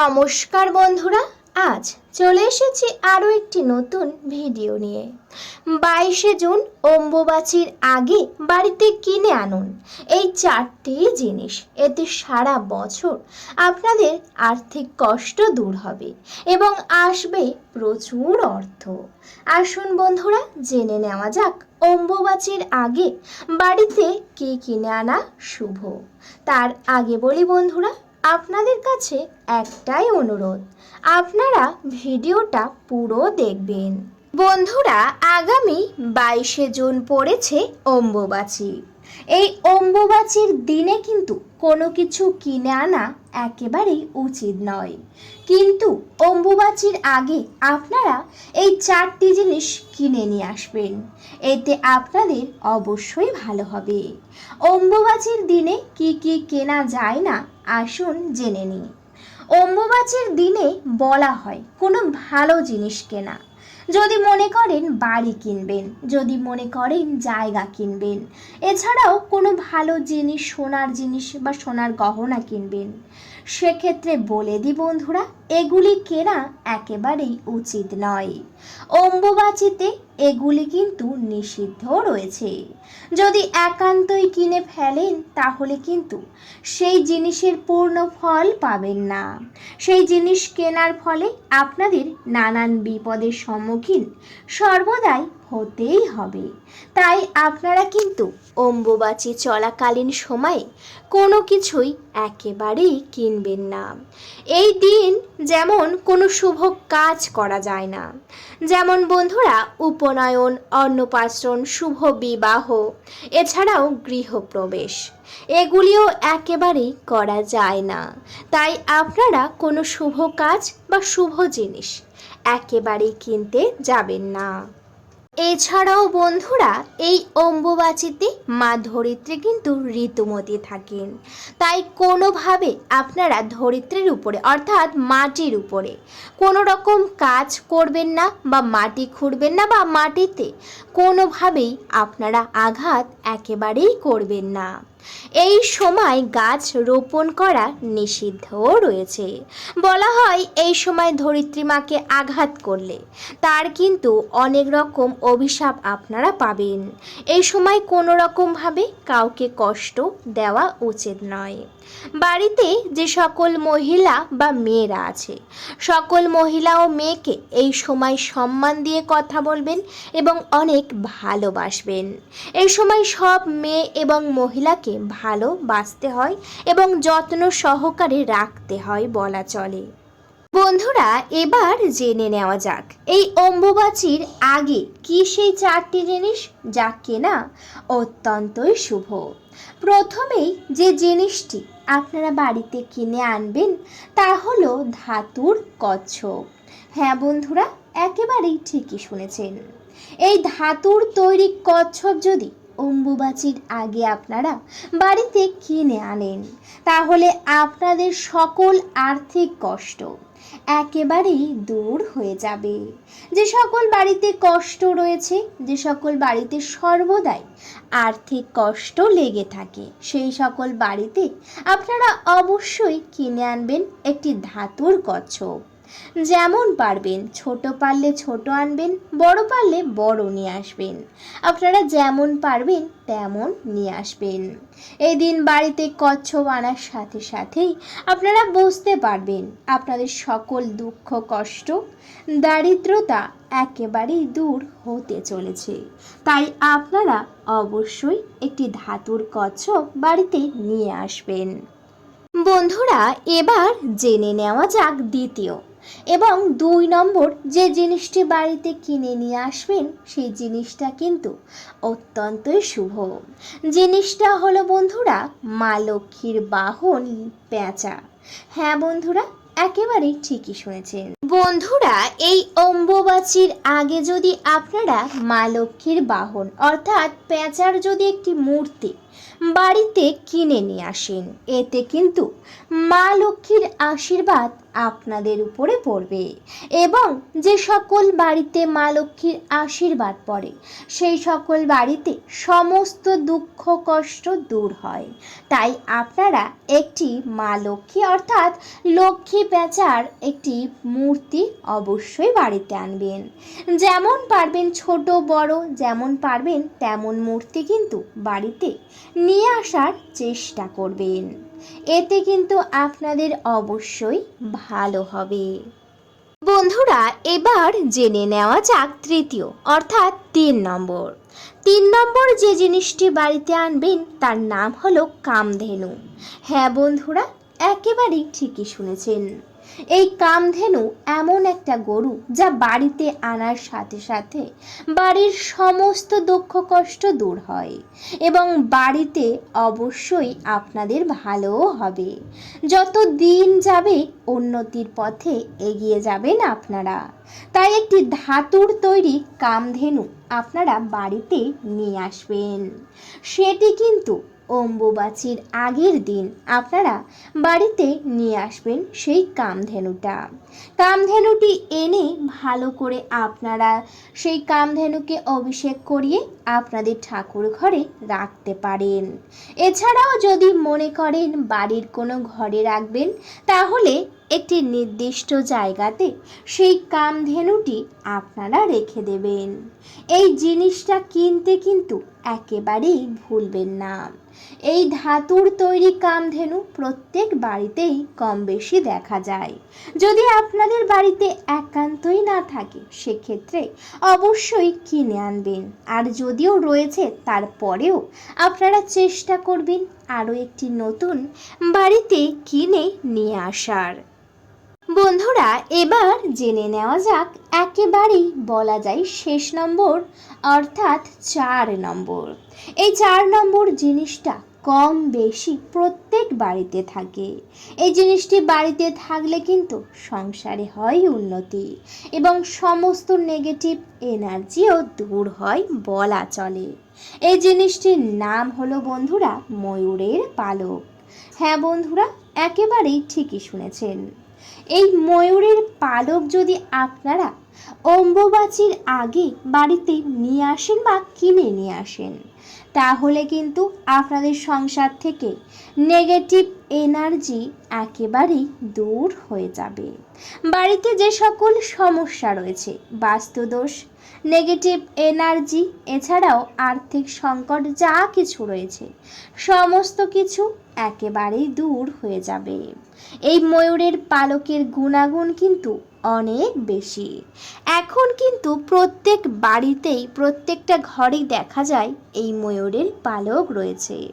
নমস্কার বন্ধুরা, আজ চলে এসেছি আরও একটি নতুন ভিডিও নিয়ে। বাইশে জুন অম্বুবাচীর আগে বাড়িতে কিনে আনুন এই চারটি জিনিস। এতে সারা বছর আপনাদের আর্থিক কষ্ট দূর হবে এবং আসবে প্রচুর অর্থ। আসুন বন্ধুরা, জেনে নেওয়া যাক অম্বুবাচীর আগে বাড়িতে কি কিনে আনা শুভ। তার আগে বলি বন্ধুরা আপনাদের কাছে একটাই অনুরোধ আপনারা ভিডিওটা পুরো দেখবেন। বন্ধুরা, আগামী বাইশে জুন পড়েছে অম্বুবাচী। এই অম্বুবাচীর দিনে কিন্তু কোনো কিছু কিনে আনা একেবারেই উচিত নয়। কিন্তু অম্বুবাচীর আগে আপনারা এই চারটি জিনিস কিনে নিয়ে আসবেন। এতে আপনাদের অবশ্যই ভালো হবে। অম্বুবাচীর দিনে কি কি কেনা যায় না, আসুন জেনে নিই। অম্বুবাচীর দিনে বলা হয় কোনো ভালো জিনিস কেনা। যদি মনে করেন বাড়ি কিনবেন, যদি মনে করেন জায়গা কিনবেন। এছাড়াও কোনো ভালো জিনিস, সোনার জিনিস বা সোনার গহনা কিনবেন। সেক্ষেত্রে বলে দিই বন্ধুরা, এগুলি কেনা একেবারেই উচিত নয়। অম্বুবাচিতে এগুলি কিন্তু নিষিদ্ধ রয়েছে। যদি একান্তই কিনে ফেলেন, তাহলে কিন্তু সেই জিনিসের পূর্ণ ফল পাবেন না। সেই জিনিস কেনার ফলে আপনাদের নানান বিপদের সম্মুখীন সর্বদাই হতেই হবে। তাই আপনারা কিন্তু অম্বুবাচী চলাকালীন সময়ে কোনো কিছুই একেবারেই কিনবেন না। এই দিন যেমন কোনো শুভ কাজ করা যায় না। যেমন বন্ধুরা, উপনয়ন, অন্নপ্রাশন, শুভ বিবাহ, এছাড়াও গৃহপ্রবেশ, এগুলিও একেবারেই করা যায় না। তাই আপনারা কোনো শুভ কাজ বা শুভ জিনিস একেবারেই কিনতে যাবেন না। এছাড়াও বন্ধুরা, এই অম্বুবাচিতে মা ধরিত্রী কিন্তু ঋতুমতি থাকেন। তাই কোনোভাবে আপনারা ধরিত্রীর উপরে, অর্থাৎ মাটির উপরে কোনো রকম কাজ করবেন না বা মাটি খুঁড়বেন না বা মাটিতে, কোনোভাবেই আপনারা আঘাত একেবারেই করবেন না। এই সময় গাছ রোপণ করা নিষিদ্ধ রয়েছে। বলা হয়, এই সময় ধরিত্রী মাকে আঘাত করলে। তার কিন্তু অনেক রকম অভিশাপ আপনারা পাবেন। এই সময় কোনো রকমভাবে কাউকে কষ্ট দেওয়া উচিত নয়। বাড়িতে যে সকল মহিলা বা মেয়েরা আছে, সকল মহিলা ও মেয়েকে এই সময় সম্মান দিয়ে কথা বলবেন এবং অনেক ভালোবাসবেন। এই সময় সব মেয়ে এবং মহিলাকে ভালোবাসতে হয় এবং যত্ন সহকারে রাখতে হয় বলা চলে। বন্ধুরা, এবার জেনে নেওয়া যাক, এই অম্বুবাচীর আগে কি সেই চারটি জিনিস যা কেনা অত্যন্তই শুভ। প্রথমেই যে জিনিসটি আপনারা বাড়িতে কিনে আনবেন তা হলো ধাতুর কচ্ছপ। হ্যাঁ বন্ধুরা, একেবারেই ঠিকই শুনেছেন। এই ধাতুর তৈরি কচ্ছপ যদি অম্বুবাচীর আগে আপনারা বাড়িতে কিনে আনেন। তাহলে আপনাদের সকল আর্থিক কষ্ট একেবারেই দূর হয়ে যাবে। যে সকল বাড়িতে কষ্ট রয়েছে, যে সকল বাড়িতে সর্বদাই আর্থিক কষ্ট লেগে থাকে, সেই সকল বাড়িতে আপনারা অবশ্যই কিনে আনবেন একটি ধাতুর কচ্ছপ। যেমন পারবেন, ছোট পারলে ছোট আনবেন, বড় পারলে বড় নিয়ে আসবেন। আপনারা যেমন পারবেন, তেমন নিয়ে আসবেন। এই দিন বাড়িতে কচ্ছপ আনার সাথে সাথেই আপনারা বুঝতে পারবেন আপনাদের সকল দুঃখ, কষ্ট, দারিদ্রতা একেবারেই দূর হতে চলেছে। তাই আপনারা অবশ্যই একটি ধাতুর কচ্ছপ বাড়িতে নিয়ে আসবেন। বন্ধুরা, এবার জেনে নেওয়া যাক দ্বিতীয়। এবং দুই নম্বর, যে জিনিসটি বাড়িতে কিনে নিয়ে আসবেন, সেই জিনিসটা কিন্তু অত্যন্তই শুভ। জিনিসটা হলো বন্ধুরা, মা লক্ষ্মীর বাহন পেঁচা। হ্যাঁ বন্ধুরা, একেবারেই ঠিকই শুনেছেন। বন্ধুরা, এই অম্বুবাচীর আগে যদি আপনারা মা লক্ষ্মীর বাহন, অর্থাৎ পেঁচার যদি একটি মূর্তি বাড়িতে কিনে নিয়ে আসেন। এতে কিন্তু মা লক্ষ্মীর আশীর্বাদ আপনাদের উপরে পড়বে এবং যে সকল বাড়িতে মা লক্ষ্মীর আশীর্বাদ পড়ে, সেই সকল বাড়িতে সমস্ত দুঃখ, কষ্ট দূর হয়। তাই আপনারা একটি মা লক্ষ্মী অর্থাৎ লক্ষ্মী পেঁচার একটি মূর্তি অবশ্যই বাড়িতে আনবেন। যেমন পারবেন ছোট, বড়, যেমন পারবেন তেমন মূর্তি কিন্তু বাড়িতে নিয়ে আসার চেষ্টা করবেন। এতে কিন্তু আপনাদের অবশ্যই ভালো হবে। বন্ধুরা, এবার জেনে নেওয়া যাক তৃতীয়, অর্থাৎ তিন নম্বর। তিন নম্বর যে জিনিসটি বাড়িতে আনবেন, তার নাম হলো কামধেনু। হ্যাঁ বন্ধুরা, একেবারেই ঠিকই শুনেছেন। এই কামধেনু এমন একটা গরু যা বাড়িতে আনার সাথে সাথে বাড়ির সমস্ত দুঃখ কষ্ট দূর হয় এবং বাড়িতে অবশ্যই আপনাদের ভালোও হবে। যত দিন যাবে উন্নতির পথে এগিয়ে যাবেন আপনারা। তাই একটি ধাতুর তৈরি কামধেনু আপনারা বাড়িতে নিয়ে আসবেন। সেটি কিন্তু অম্বুবাচীর আগের দিন আপনারা বাড়িতে নিয়ে আসবেন সেই কামধেনুটা। কামধেনুটি এনে ভালো করে আপনারা সেই কামধেনুকে অভিষেক করিয়ে আপনাদের ঠাকুর ঘরে রাখতে পারেন। এছাড়াও যদি মনে করেন বাড়ির কোনো ঘরে রাখবেন, তাহলে একটি নির্দিষ্ট জায়গাতে সেই কামধেনুটি আপনারা রেখে দেবেন। এই জিনিসটা কিনতে কিন্তু একেবারেই ভুলবেন না। এই ধাতুর তৈরি কামধেনু প্রত্যেক বাড়িতেই কম বেশি দেখা যায়। যদি আপনাদের বাড়িতে একান্তই না থাকে, সেক্ষেত্রে অবশ্যই কিনে আনবেন। আর যদিও রয়েছে, তারপরেও আপনারা চেষ্টা করবেন আরও একটি নতুন বাড়িতে কিনে নিয়ে আসার। বন্ধুরা, এবার জেনে নেওয়া যাক, একেবারেই বলা যায় শেষ নম্বর, অর্থাৎ চার নম্বর। এই চার নম্বর জিনিসটা কম বেশি প্রত্যেক বাড়িতে থাকে। এই জিনিসটি বাড়িতে থাকলে কিন্তু সংসারে হয় উন্নতি এবং সমস্ত নেগেটিভ এনার্জিও দূর হয় বলা চলে। এই জিনিসটির নাম হলো বন্ধুরা, ময়ূরের পালক। হ্যাঁ বন্ধুরা, একেবারেই ঠিকই শুনেছেন। এই ময়ূরের পালক যদি আপনারা অম্বুবাচীর আগে বাড়িতে নিয়ে আসেন বা কিনে নিয়ে আসেন, তাহলে কিন্তু আপনাদের সংসার থেকে নেগেটিভ এনার্জি একেবারেই দূর হয়ে যাবে। বাড়িতে যে সকল সমস্যা রয়েছে, বাস্তুদোষ নেগেটিভ এনার্জি, এছাড়াও আর্থিক সংকট, যা কিছু রয়েছে, সমস্ত কিছু একেবারেই দূর হয়ে যাবে। এই ময়ূরের পালকের গুণাগুণ কিন্তু অনেক বেশি। এখন কিন্তু প্রত্যেক বাড়িতেই, প্রত্যেকটা ঘরেই দেখা যায় এই ময়ূরের পালক রয়েছে।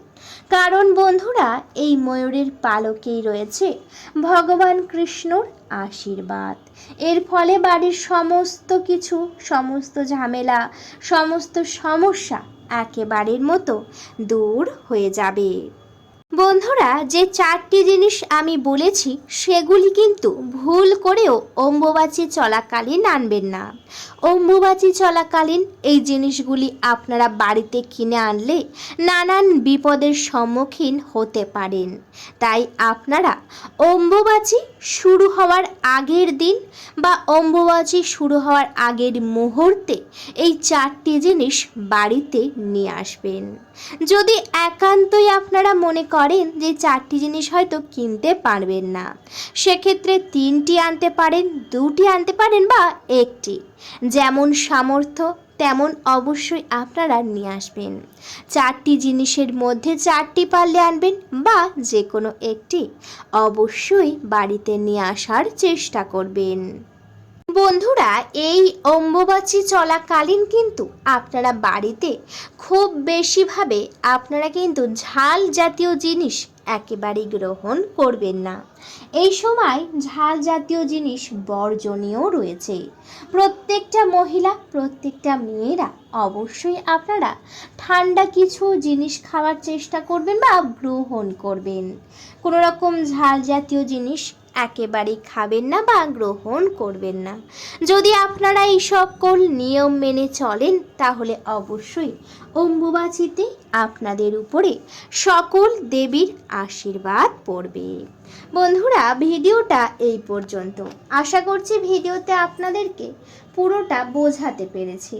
কারণ বন্ধুরা, এই ময়ূরের পালকেই রয়েছে ভগবান কৃষ্ণর আশীর্বাদ। এর ফলে বাড়ির সমস্ত কিছু, সমস্ত ঝামেলা, সমস্ত সমস্যা একেবারের মতো দূর হয়ে যাবে। বন্ধুরা, যে চারটি জিনিস আমি বলেছি, সেগুলি কিন্তু ভুল করেও অম্বুবাচী চলাকালীন আনবেন না। অম্বুবাচী চলাকালীন এই জিনিসগুলি আপনারা বাড়িতে কিনে আনলে নানান বিপদের সম্মুখীন হতে পারেন। তাই আপনারা অম্বুবাচী শুরু হওয়ার আগের দিন বা অম্বুবাচী শুরু হওয়ার আগের মুহূর্তে এই চারটি জিনিস বাড়িতে নিয়ে আসবেন। যদি একান্তই আপনারা মনে করেন যে চারটি জিনিস হয়তো কিনতে পারবেন না। সেক্ষেত্রে তিনটি আনতে পারেন, দুটি আনতে পারেন বা একটি। যেমন সামর্থ্য, তেমন অবশ্যই আপনারা নিয়ে আসবেন। চারটি জিনিসের মধ্যে চারটি পারলে আনবেন বা যে কোনো একটি অবশ্যই বাড়িতে নিয়ে আসার চেষ্টা করবেন। বন্ধুরা, এই অম্বুবাচী চলাকালীন কিন্তু আপনারা বাড়িতে খুব বেশিভাবে আপনারা কিন্তু ঝাল জাতীয় জিনিস একেবারেই গ্রহণ করবেন না। এই সময় ঝাল জাতীয় জিনিস বর্জনীয় রয়েছে। প্রত্যেকটা মহিলা, প্রত্যেকটা মেয়েরা অবশ্যই আপনারা ঠান্ডা কিছু জিনিস খাওয়ার চেষ্টা করবেন বা গ্রহণ করবেন। কোনো রকম ঝাল জাতীয় জিনিস একেবারেই খাবেন না বা গ্রহণ করবেন না। যদি আপনারা এই সকল নিয়ম মেনে চলেন, তাহলে অবশ্যই অম্বুবাচিতে আপনাদের উপরে সকল দেবীর আশীর্বাদ পড়বে। বন্ধুরা, ভিডিওটা এই পর্যন্ত। আশা করছি ভিডিওতে আপনাদেরকে পুরোটা বোঝাতে পেরেছি।